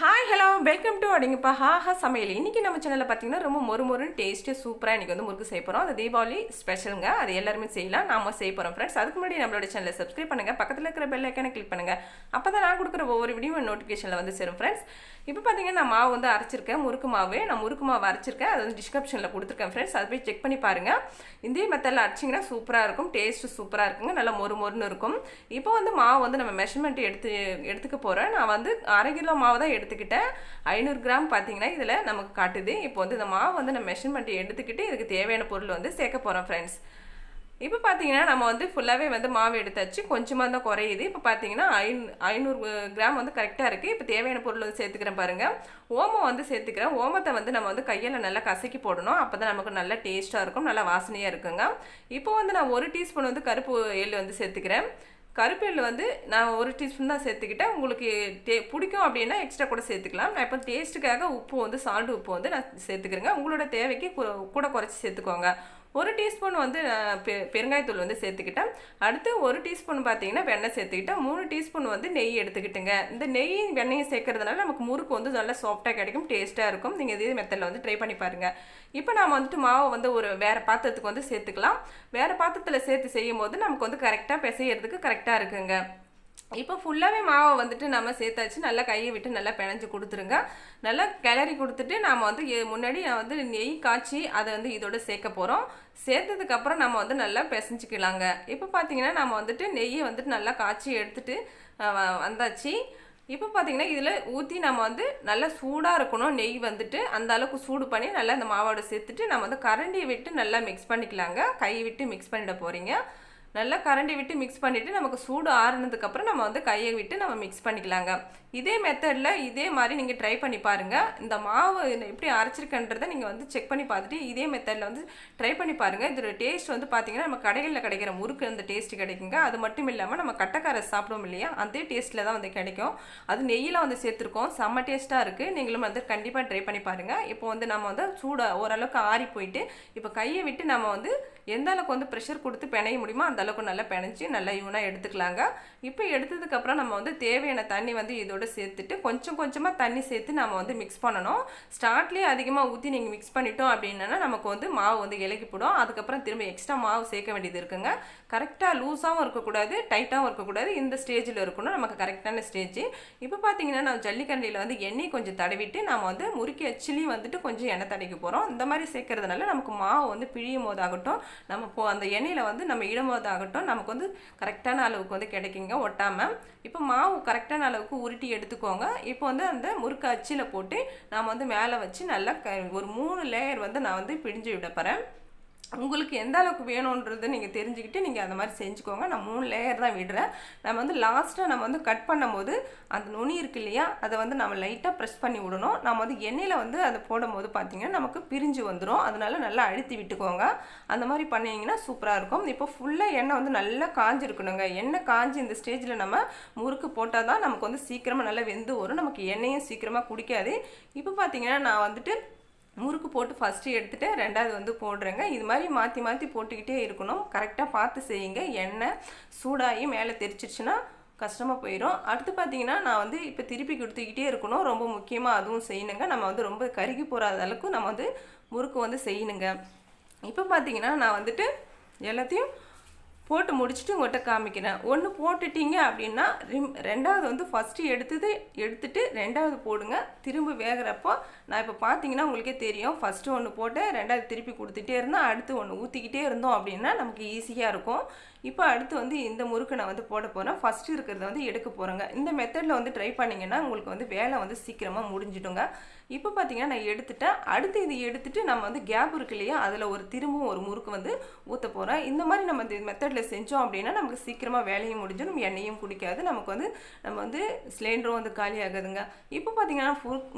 Hi hello welcome to அடிங்கப்பா ஹாஹா சமையல். இன்றைக்கி நம்ம சேனலில் பார்த்தீங்கன்னா ரொம்ப மொறு மொறுன்னு டேஸ்ட்டு சூப்பராக இன்றைக்கி வந்து முறுக்கு செய்ய போகிறோம் அது தீபாவளி ஸ்பெஷலுங்க அது எல்லாருமே செய்யலாம். நாம செய்ய போகிறோம் ஃப்ரெண்ட்ஸ் அதுக்கு முன்னாடி நம்மளோட சேனலை சப்ஸ்கிரைப் பண்ணுங்கள் பக்கத்தில் இருக்கிற பெல் ஐக்கனை கிளிக் பண்ணுங்கள் அப்போ தான் நான் கொடுக்குற ஒவ்வொரு வீடியோ நோட்டிஃபிகேஷனில் வந்து சேரும் ஃப்ரெண்ட்ஸ் இப்போ பார்த்தீங்கன்னா நான் மாவு வந்து அரைச்சிருக்கேன். முறுக்கு மாவு. நான் முறுக்கு மாவு அரைச்சிருக்கேன். அது வந்து டிஸ்கிரிப்ஷனில் கொடுத்துருக்கேன் ஃப்ரெண்ட்ஸ் அதை போய் செக் பண்ணி பாருங்கள் இதே மெத்தடில் அரைச்சிங்கன்னா சூப்பராக இருக்கும். டேஸ்ட்டு சூப்பராக இருக்குங்க. நல்லா மொறு மொறுன்னு இருக்கும். இப்போ வந்து மாவு வந்து நம்ம மெஷர்மெண்ட் எடுத்து எடுத்துக்க போகிறேன் நான் வந்து அரை கிலோ மாவு தான் எடுத்து எடுத்துக்கிட்டேன் ஐநூறு கிராம் பார்த்தீங்கன்னா இதில் நமக்கு காட்டுது. இப்போ வந்து இந்த மாவு வந்து நம்ம மெஷர்மெண்ட் எடுத்துக்கிட்டு இதுக்கு தேவையான பொருள் வந்து சேர்க்க போகிறோம் ஃப்ரெண்ட்ஸ் இப்போ பார்த்தீங்கன்னா நம்ம வந்து ஃபுல்லாகவே வந்து மாவு எடுத்தாச்சு கொஞ்சமாக தான் குறையுது. இப்போ பார்த்தீங்கன்னா ஐநூ ஐநூறு கிராம் வந்து கரெக்டாக இருக்குது இப்போ தேவையான பொருள் வந்து சேர்த்துக்கிறேன் பாருங்கள் ஓமம் வந்து சேர்த்துக்கிறேன். ஓமத்தை வந்து நம்ம வந்து கையில் நல்லா கசக்கி போடணும். அப்போ தான் நமக்கு நல்லா டேஸ்ட்டாக இருக்கும். நல்லா வாசனையாக இருக்குங்க. இப்போ வந்து நான் ஒரு டீஸ்பூன் வந்து கருப்பு எள் வந்து சேர்த்துக்கிறேன். கருப்பு வந்து நான் ஒரு டீஸ்பூன் தான் சேர்த்துக்கிட்டேன். உங்களுக்கு டே பிடிக்கும் அப்படின்னா எக்ஸ்ட்ரா கூட சேர்த்துக்கலாம். நான் இப்போ டேஸ்ட்டுக்காக உப்பு வந்து சால்ட் உப்பு வந்து நான் சேர்த்துக்கிறேங்க. உங்களோட தேவைக்கு கூட குறைச்சி சேர்த்துக்கோங்க. ஒரு டீஸ்பூன் வந்து பெ பெருங்காயத்தூள் வந்து சேர்த்துக்கிட்டேன். அடுத்து ஒரு டீஸ்பூன் பார்த்தீங்கன்னா வெண்ணெய் சேர்த்துக்கிட்டேன். மூணு டீஸ்பூன் வந்து நெய் எடுத்துக்கிட்டுங்க. இந்த நெய் வெண்ணெயும் சேர்க்கறதுனால நமக்கு முறுக்கு வந்து நல்லா சாஃப்டாக கிடைக்கும் டேஸ்ட்டாக இருக்கும். நீங்கள் இதே மெத்தடில் வந்து ட்ரை பண்ணி பாருங்கள் இப்போ நாம் வந்துட்டு மாவை வந்து ஒரு வேறு பாத்திரத்துக்கு வந்து சேர்த்துக்கலாம். வேறு பாத்திரத்தில் சேர்த்து செய்யும் போது நமக்கு வந்து கரெக்டாக பிசையிறதுக்கு கரெக்டாக இருக்குங்க. இப்போ ஃபுல்லாகவே மாவை வந்துட்டு நம்ம சேர்த்தாச்சு. நல்லா கையை விட்டு நல்லா பிணைஞ்சு கொடுத்துருங்க. நல்லா கிளறி கொடுத்துட்டு நாம் வந்து முன்னாடி நான் வந்து நெய் காய்ச்சி அதை வந்து இதோட சேர்க்க போகிறோம் சேர்த்ததுக்கப்புறம் நம்ம வந்து நல்லா பிசைஞ்சிக்கலாங்க. இப்போ பார்த்தீங்கன்னா நம்ம வந்துட்டு நெய்யை வந்துட்டு நல்லா காய்ச்சி எடுத்துகிட்டு வந்தாச்சு. இப்போ பார்த்தீங்கன்னா இதில் ஊற்றி நம்ம வந்து நல்லா சூடாக இருக்கணும். நெய் வந்துட்டு அந்த அளவுக்கு சூடு பண்ணி நல்லா இந்த மாவோட சேர்த்துட்டு நம்ம வந்து கரண்டியை விட்டு நல்லா மிக்ஸ் பண்ணிக்கலாங்க. கை விட்டு மிக்ஸ் பண்ணிட போகிறீங்க நல்லா கரண்டி விட்டு மிக்ஸ் பண்ணிவிட்டு நமக்கு சூடு ஆறுனதுக்கப்புறம் நம்ம வந்து கையை விட்டு நம்ம மிக்ஸ் பண்ணிக்கலாங்க. இதே மெத்தடில் இதே மாதிரி நீங்கள் ட்ரை பண்ணி பாருங்கள் இந்த மாவு எப்படி அரைச்சிருக்கன்றதை நீங்கள் வந்து செக் பண்ணி பார்த்துட்டு இதே மெத்தடில் வந்து ட்ரை பண்ணி பாருங்கள் இதோட டேஸ்ட் வந்து பார்த்திங்கன்னா நம்ம கடைகளில் கிடைக்கிற முறுக்கு அந்த டேஸ்ட் கிடைக்குங்க. அது மட்டும் இல்லாமல் நம்ம கட்டக்கார சாப்பிடுவோம் இல்லையா? அதே டேஸ்ட்டில் தான் வந்து கிடைக்கும். அது நெய்யில் வந்து சேர்த்துருக்கோம். செம்ம டேஸ்ட்டாக இருக்குது நீங்களும் வந்து கண்டிப்பாக ட்ரை பண்ணி பாருங்கள் இப்போ வந்து நம்ம வந்து சூடாக ஓரளவுக்கு ஆறி போயிட்டு இப்போ கையை விட்டு நம்ம வந்து எந்த அளவுக்கு வந்து ப்ரெஷர் கொடுத்து பிணைய முடியுமோ அந்த அளவுக்கு நல்லா பிணைஞ்சி நல்லா யூனாக எடுத்துக்கலாங்க. இப்போ எடுத்ததுக்கப்புறம் நம்ம வந்து தேவையான தண்ணி வந்து இதோட சேர்த்துட்டு கொஞ்சம் கொஞ்சமாக தண்ணி சேர்த்து நம்ம வந்து மிக்ஸ் பண்ணணும். ஸ்டார்ட்லேயே அதிகமாக ஊற்றி நீங்கள் மிக்ஸ் பண்ணிட்டோம் அப்படின்னா நமக்கு வந்து மாவு வந்து இலக்கி போடும். அதுக்கப்புறம் திரும்ப எக்ஸ்ட்ரா மாவு சேர்க்க வேண்டியது இருக்குங்க. கரெக்டாக லூஸாகவும் இருக்கக்கூடாது டைட்டாகவும் இருக்கக்கூடாது. இந்த ஸ்டேஜில் இருக்கணும். நமக்கு கரெக்டான ஸ்டேஜ் இப்போ பார்த்தீங்கன்னா நான் ஜல்லிக்கண்டியில் வந்து எண்ணெய் கொஞ்சம் தடவிட்டு நம்ம வந்து முறுக்கி அச்சிலையும் வந்துட்டு கொஞ்சம் எண்ணெய் தடைக்க போகிறோம் இந்த மாதிரி சேர்க்கறதுனால நமக்கு மாவு வந்து பிழியும் போதாகட்டும் நம்ம போ அந்த எண்ணெயில் வந்து நம்ம இடும்போதாகட்டும் நமக்கு வந்து கரெக்டான அளவுக்கு வந்து கிடைக்குங்க ஒட்டாமல் இப்போ மாவு கரெக்டான அளவுக்கு உருட்டி எடுத்துக்கோங்க. இப்போ வந்து அந்த முறுக்கு அச்சில் போட்டு நாம் வந்து மேலே வச்சு நல்லா க ஒரு மூணு லேயர் வந்து நான் வந்து பிடிஞ்சு விட போகிறேன் உங்களுக்கு எந்த அளவுக்கு வேணுன்றது நீங்கள் தெரிஞ்சுக்கிட்டு நீங்கள் அந்த மாதிரி செஞ்சுக்கோங்க. நான் மூணு லேயர் தான் விடுறேன். நம்ம வந்து லாஸ்ட்டாக நம்ம வந்து கட் பண்ணும்போது அந்த நுனி இருக்கு இல்லையா அதை வந்து நம்ம லைட்டாக ப்ரெஸ் பண்ணி விடணும். நம்ம வந்து எண்ணெயில் வந்து அதை போடும்போது பார்த்திங்கன்னா நமக்கு பிரிஞ்சு வந்துடும் அதனால நல்லா அழுத்தி விட்டுக்கோங்க. அந்த மாதிரி பண்ணிங்கன்னா சூப்பராக இருக்கும். இப்போ ஃபுல்லாக எண்ணெய் வந்து நல்லா காஞ்சிருக்கணுங்க. எண்ணெய் காஞ்சி இந்த ஸ்டேஜில் நம்ம முறுக்கு போட்டால் தான் நமக்கு வந்து சீக்கிரமாக நல்லா வெந்து வரும். நமக்கு எண்ணெயும் சீக்கிரமாக குடிக்காது. இப்போ பார்த்தீங்கன்னா நான் வந்துட்டு முறுக்கு போட்டு ஃபஸ்ட்டு எடுத்துகிட்டு ரெண்டாவது வந்து போடுறேங்க. இது மாதிரி மாற்றி மாற்றி போட்டுக்கிட்டே இருக்கணும். கரெக்டாக பார்த்து செய்யுங்க. எண்ணெய் சூடாகி மேலே தெரிச்சிருச்சுன்னா கஷ்டமாக போயிடும் அடுத்து பார்த்தீங்கன்னா நான் வந்து இப்போ திருப்பி கொடுத்துக்கிட்டே இருக்கணும். ரொம்ப முக்கியமாக அதுவும் செய்யணுங்க. நம்ம வந்து ரொம்ப கருகி போகாத அளவுக்கு நம்ம வந்து முறுக்கு வந்து செய்யணுங்க. இப்போ பார்த்தீங்கன்னா நான் வந்துட்டு எல்லாத்தையும் போட்டு முடிச்சுட்டு உங்கள்கிட்ட காமிக்கிறேன். ஒன்று போட்டுட்டீங்க அப்படின்னா ரிம் ரெண்டாவது வந்து ஃபஸ்ட்டு எடுத்தது எடுத்துட்டு ரெண்டாவது போடுங்க. திரும்ப வேகிறப்போ நான் இப்போ பார்த்தீங்கன்னா உங்களுக்கே தெரியும். ஃபஸ்ட்டு ஒன்று போட்டேன் ரெண்டாவது திருப்பி கொடுத்துட்டே இருந்தேன் அடுத்து ஒன்று ஊற்றிக்கிட்டே இருந்தோம் அப்படின்னா நமக்கு ஈஸியாக இருக்கும். இப்போ அடுத்து வந்து இந்த முறுக்கு நான் வந்து போட போகிறேன் ஃபஸ்ட்டு இருக்கிறத வந்து எடுக்க போகிறேங்க இந்த மெத்தடில் வந்து ட்ரை பண்ணிங்கன்னா உங்களுக்கு வந்து வேலை வந்து சீக்கிரமாக முடிஞ்சிடுங்க. இப்போ பார்த்தீங்கன்னா நான் எடுத்துட்டேன். அடுத்து இது எடுத்துகிட்டு நம்ம வந்து கேப் இருக்கு இல்லையா அதில் ஒரு திரும்பவும் ஒரு முறுக்கு வந்து ஊற்ற போகிறேன் இந்த மாதிரி நம்ம இந்த மெத்தடில் செஞ்சோம் அப்படின்னா நமக்கு சீக்கிரமாக வேலையும் முடிஞ்சிடும் எண்ணெயும் குடிக்காது. நமக்கு வந்து நம்ம வந்து சிலிண்டரும் வந்து காலி ஆகுதுங்க. இப்போ பார்த்தீங்கன்னா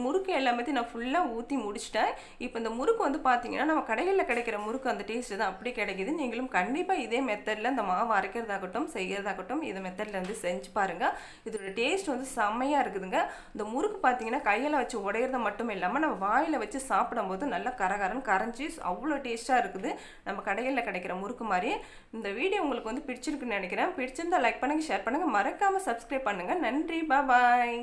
முறுக்கு எல்லாமே நான் ஃபுல்லாக ஊற்றி முடிச்சிட்டேன். இப்போ இந்த முறுக்கு வந்து பார்த்தீங்கன்னா நம்ம கடைகளில் கிடைக்கிற முறுக்கு அந்த டேஸ்ட்டு தான் அப்படி கிடைக்குது. நீங்களும் கண்டிப்பாக இதே மெத்தடில் இந்த மாவு அரைக்கிறதாகட்டும் செய்கிறதாகட்டும் இந்த மெத்தடில் வந்து செஞ்சு பாருங்கள் இதோட டேஸ்ட் வந்து செம்மையாக இருக்குதுங்க. இந்த முறுக்கு பார்த்தீங்கன்னா கையில் வச்சு உடையிறத மட்டும் மட்டும் இல்லாமல் நம்ம வாயில் வச்சு சாப்பிடும்போது நல்லா கரகரன்னு கரைஞ்சி அவ்வளோ டேஸ்ட்டாக இருக்குது. நம்ம கடைகளில் கிடைக்கிற முறுக்கு மாதிரி. இந்த வீடியோ உங்களுக்கு வந்து பிடிச்சிருக்குன்னு நினைக்கிறேன். பிடிச்சிருந்தா லைக் பண்ணுங்கள் ஷேர் பண்ணுங்கள் மறக்காமல் சப்ஸ்கிரைப் பண்ணுங்கள் நன்றி. பாய்